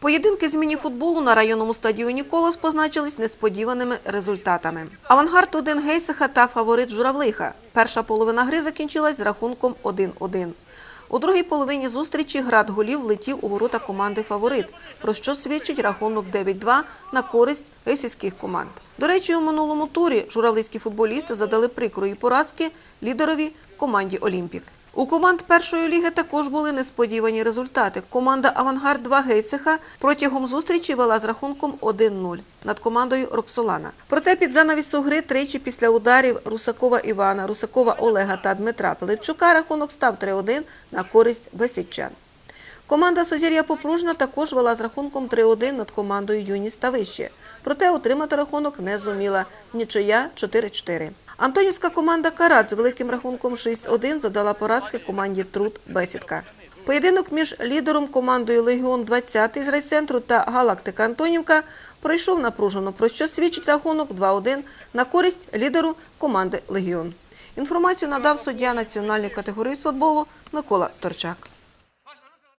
Поєдинки з мініфутболу на районному стадіоні «Колос» позначились несподіваними результатами. Авангард 1 Гейсиха та фаворит Журавлиха. Перша половина гри закінчилась з рахунком 1-1. У другій половині зустрічі град голів влетів у ворота команди «Фаворит», про що свідчить рахунок 9-2 на користь гейсівських команд. До речі, у минулому турі журавлиські футболісти задали прикрої поразки лідерові команді «Олімпік». У команд першої ліги також були несподівані результати. Команда «Авангард 2 Гейсиха протягом зустрічі вела з рахунком 1-0 над командою Роксолана. Проте під занавісу гри тричі після ударів Русакова Івана, Русакова Олега та Дмитра Пилипчука рахунок став 3-1 на користь бесідчан. Команда Созір'я Попружна також вела з рахунком 3-1 над командою Юніс та Вище. Проте отримати рахунок не зуміла. Нічия 4-4. Антонівська команда Карат з великим рахунком 6-1 задала поразки команді Труд Бесідка. Поєдинок між лідером командою Легіон 20 з райцентру та Галактика Антонівка пройшов напружено, про що свідчить рахунок 2-1 на користь лідеру команди Легіон. Інформацію надав суддя національної категорії з футболу Микола Сторчак.